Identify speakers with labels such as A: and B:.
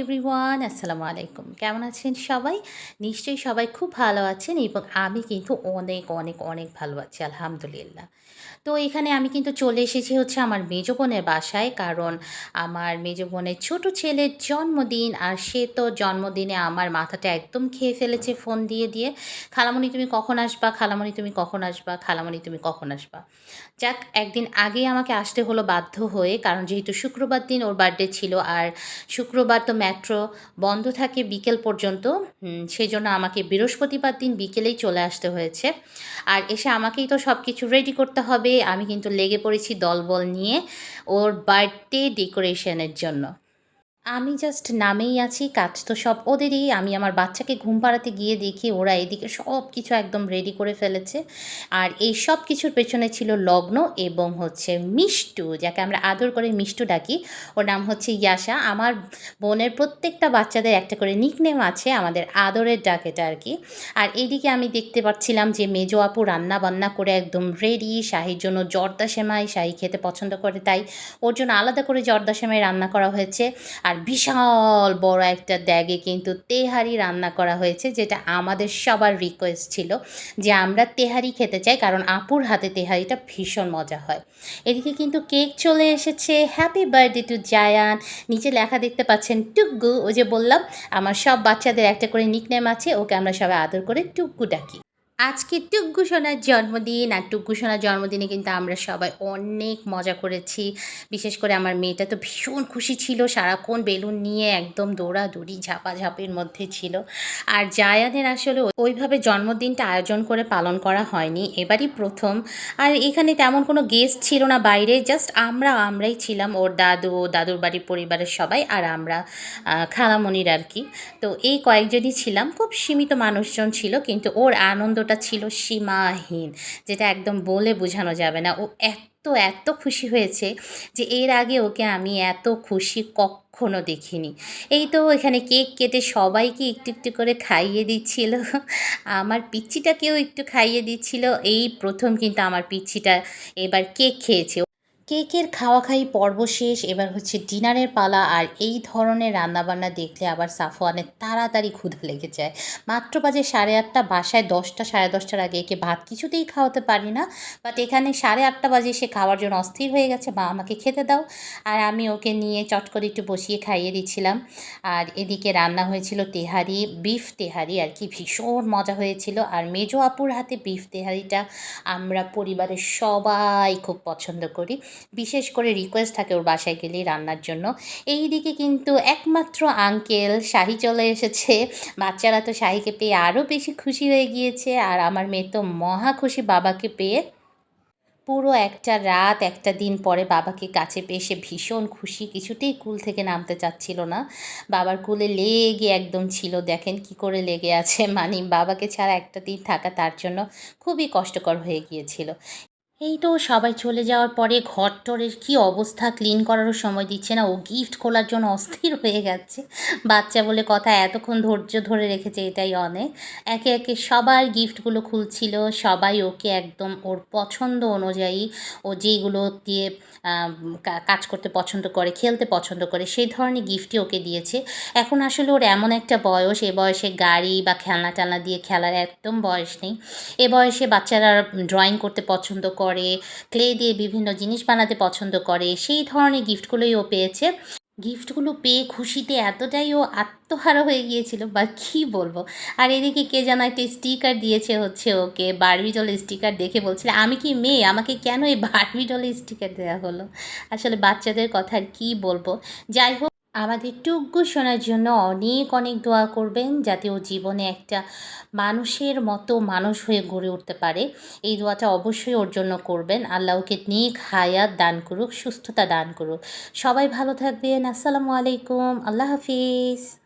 A: Everyone আসসালামু আলাইকুম কেমন আছেন সবাই? নিশ্চয়ই সবাই খুব ভালো আছেন এবং আমি কিন্তু অনেক অনেক অনেক ভালো আছি, আলহামদুলিল্লাহ। তো এখানে আমি কিন্তু চলে এসেছি হচ্ছে আমার মেজ বোনের বাসায়, কারণ আমার মেজ বোনের ছোটো ছেলের জন্মদিন আর সে তো জন্মদিনে আমার মাথাটা একদম খেয়ে ফেলেছে ফোন দিয়ে দিয়ে। খালামণি তুমি কখন আসবা? খালামণি তুমি কখন আসবা? খালামণি তুমি কখন আসবা? যাক, একদিন আগে আমাকে আসতে হলো বাধ্য হয়ে, কারণ যেহেতু শুক্রবার দিন ওর বার্থডে ছিল, আর শুক্রবার তো মেট্রো বন্ধ থাকে বিকেল পর্যন্ত সেই জন্য আমাকে বৃহস্পতিবার দিন বিকেলেই চলে আসতে হয়েছে। আর এসে আমাকেই তো সব কিছু রেডি করতে হবে। আমি কিন্তু লেগে পড়েছি দলবল নিয়ে ওর বার্থডে ডেকোরেশনের জন্য। আমি জাস্ট নামেই আছি, কাজ তো সব ওদেরই। আমি আমার বাচ্চাকে ঘুম পাড়াতে গিয়ে দেখি ওরা এদিকে সব কিছু একদম রেডি করে ফেলেছে। আর এই সব কিছুর পেছনে ছিল লগ্ন এবং হচ্ছে মিষ্টু, যাকে আমরা আদর করে মিষ্টু ডাকি। ওর নাম হচ্ছে ইয়াশা। আমার বোনের প্রত্যেকটা বাচ্চাদের একটা করে নিকনেম আছে, আমাদের আদরের ডাকেটা আর কি। আর এইদিকে আমি দেখতে পাচ্ছিলাম যে মেজো আপু রান্না বান্না করে একদম রেডি শাহির জন্য জর্দা সেমাই, শাহি খেতে পছন্দ করে তাই ওর জন্য আলাদা করে জর্দা সেমাই রান্না করা হয়েছে। আর আর বিশাল বড় একটা দ্যাগে কিন্তু তেহারি রান্না করা হয়েছে, যেটা আমাদের সবার রিকোয়েস্ট ছিল যে আমরা তেহারি খেতে চাই, কারণ আপুর হাতে তেহারিটা ভীষণ মজা হয়। এদিকে কিন্তু কেক চলে এসেছে হ্যাপি বার্থডে টু জায়ান নিচে লেখা দেখতে পাচ্ছেন টুকগু ও যে বললাম, আমার সব বাচ্চাদের একটা করে নিকনেম আছে, ওকে আমরা সবাই আদর করে টুকগু ডাকি। আজকে টুগ্গু সোনার জন্মদিন, আর টুগ্গু সোনার জন্মদিনে কিন্তু আমরা সবাই অনেক মজা করেছি। বিশেষ করে আমার মেয়েটা তো ভীষণ খুশি ছিল, সারাক্ষণ বেলুন নিয়ে একদম দৌড়াদৌড়ি, ঝাপাঝাপির মধ্যে ছিল। আর জায়ানের আসলে ওইভাবে জন্মদিনটা আয়োজন করে পালন করা হয়নি, এবারই প্রথম। আর এখানে তেমন কোনো গেস্ট ছিল না বাইরে জাস্ট আমরা, আমরাই ছিলাম, ওর দাদু, দাদুর বাড়ির পরিবারের সবাই, আর আমরা খালামণির আর কি। তো এই কয়েকজনই ছিলাম, খুব সীমিত মানুষজন ছিল, কিন্তু ওর আনন্দ আনন্দটা ছিল সীমাহীন, যেটা একদম বলে বোঝানো যাবে না। ও এত এত খুশি হয়েছে যে এর আগে ওকে আমি এত খুশি কখনো দেখিনি। এই তো এখানে কেক কেটে সবাইকে একটু একটু করে খাইয়ে দিচ্ছিল। আমার পিচ্ছিটাকেও একটু খাইয়ে দিচ্ছিল। এই প্রথম কিন্তু আমার পিচ্ছিটা এবার কেক খেয়েছে। কেকের খাওয়া খাই পর্ব শেষ, এবার হচ্ছে ডিনারের পালা আর এই ধরনের রান্নাবান্না দেখলে আবার সাফওয়ানের তাড়াতাড়ি ক্ষুধা লেগে যায়। মাত্র বাজে সাড়ে আটটা, বাসায় দশটা, সাড়ে দশটার আগে একে ভাত কিছুতেই খাওয়াতে পারি না। বাট এখানে সাড়ে আটটা বাজে সে খাওয়ার জন্য অস্থির হয়ে গেছে বা আমাকে খেতে দাও। আর আমি ওকে নিয়ে চট করে একটু বসিয়ে খাইয়ে দিচ্ছিলাম। আর এদিকে রান্না হয়েছিল তেহারি, বিফ তেহারি আর কি ভীষণ মজা হয়েছিল। আর মেজো আপুর হাতে বিফ তেহারিটা আমরা পরিবারের সবাই খুব পছন্দ করি। বিশেষ করে রিকোয়েস্ট থাকে ওর বাসায় গেলেই রান্নার জন্য। এই দিকে কিন্তু একমাত্র আঙ্কেল শাহি চলে এসেছে। বাচ্চারা তো শাহিকে পেয়ে আরও বেশি খুশি হয়ে গিয়েছে আর আমার মেয়ে তো মহা খুশি বাবাকে পেয়ে। পুরো একটা রাত, একটা দিন পরে বাবাকে কাছে পেয়ে সে ভীষণ খুশি, কিছুতেই কুল থেকে নামতে চাচ্ছিল না। বাবার কুলে লেগে একদম ছিল, দেখেন কি করে লেগে আছে। মানে বাবাকে ছাড়া একটা দিন থাকা তার জন্য খুবই কষ্টকর হয়ে গিয়েছিল। এই তো সবাই চলে যাওয়ার পরে ঘর টরের কী অবস্থা? ক্লিন করারও সময় দিচ্ছে না। ও গিফট খোলার জন্য অস্থির হয়ে গেছে বাচ্চা বলে কথা এতক্ষণ ধৈর্য ধরে রেখেছে এটাই অনেক একে একে সবার গিফটগুলো খুলছিল। সবাই ওকে একদম ওর পছন্দ অনুযায়ী ও যেইগুলো দিয়ে কাজ করতে পছন্দ করে, খেলতে পছন্দ করে, সেই ধরনের গিফটই ওকে দিয়েছে। এখন আসলে ওর এমন একটা বয়স। এ বয়সে গাড়ি বা খেলনা টেলনা দিয়ে খেলার একদম বয়স নেই। এ বয়সে বাচ্চারা ড্রয়িং করতে পছন্দ করে করে ক্লে দিয়ে বিভিন্ন জিনিস বানাতে পছন্দ করে, সেই ধরনের গিফটগুলোই ও পেয়েছে। গিফটগুলো পেয়ে খুশিতে এতটাই ও আত্মহারা হয়ে গিয়েছিল, বা কী বলব? আর এদিকে কে যেন একটা স্টিকার দিয়েছে হচ্ছে ওকে বারবি ডলের স্টিকার দেখে বলছিল, আমি কি মেয়ে? আমাকে কেন এই বারবি ডলের স্টিকার দেওয়া হলো? আসলে বাচ্চাদের কথা আর কী বলব? যাই হোক আমাদের টুকু শোনার জন্য অনেক অনেক দোয়া করবেন যাতে ও জীবনে একটা মানুষের মতো মানুষ হয়ে গড়ে উঠতে পারে। এই দোয়াটা অবশ্যই ওর জন্য করবেন। আল্লাহ ওকে নেক হায়াত দান করুক, সুস্থতা দান করুক। সবাই ভালো থাকবেন। আসসালামু আলাইকুম। আল্লাহ হাফিজ।